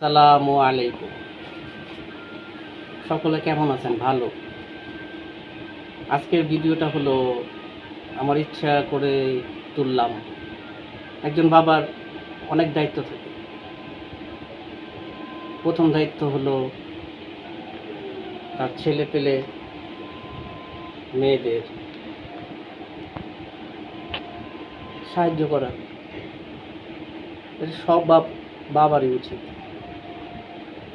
সালামু আলাইকুম। সকলে কেমন আছেন? ভালো। আজকের ভিডিওটা হলো আমার ইচ্ছা করে তুললাম একজন বাবার অনেক দায়িত্ব থাকে। প্রথম দায়িত্ব হলো তার ছেলে পেলে মেয়েদের সাহায্য করা। সব বাবারই উচিত।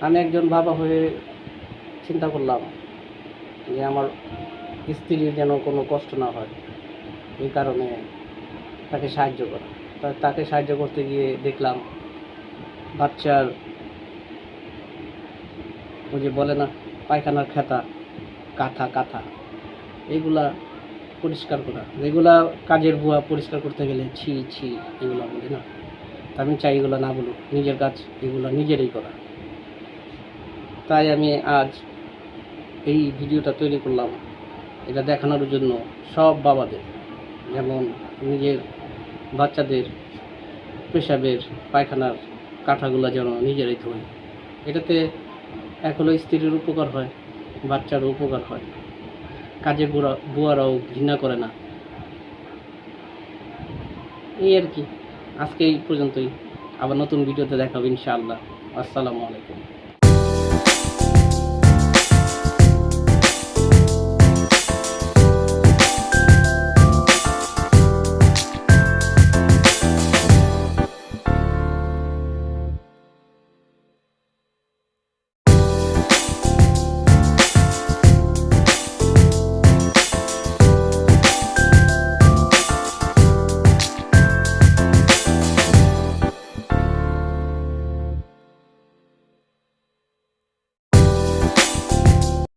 আমি একজন বাবা হয়ে চিন্তা করলাম যে আমার স্ত্রীর যেন কোনো কষ্ট না হয়, এই কারণে তাকে সাহায্য করা। তাকে সাহায্য করতে গিয়ে দেখলাম বাচ্চার ওই যে বলে না, পায়খানার খেতা, কাঁথা কাঁথা এইগুলা পরিষ্কার করা। এগুলা কাজের বুয়া পরিষ্কার করতে গেলে ছি ছি, এগুলো বলে না। আমি চাই এগুলো না বলুক, নিজের কাজ এগুলো নিজেরই করা। তাই আমি আজ এই ভিডিওটা তৈরি করলাম। এটা দেখানোর জন্য সব বাবাদের যেমন নিজের বাচ্চাদের পেশাবের পায়খানার কাঁঠাগুলো যেন নিজেরাই ধোয়। এটাতে এক হলো স্ত্রীর উপকার হয়, বাচ্চারও উপকার হয়। কাজে বুড়া, বুয়ারাও ঘৃণা করে না। এই আর কি। আজকে এই পর্যন্তই। আবার নতুন ভিডিওতে দেখাবো ইনশাআল্লাহ। আসসালামু আলাইকুম।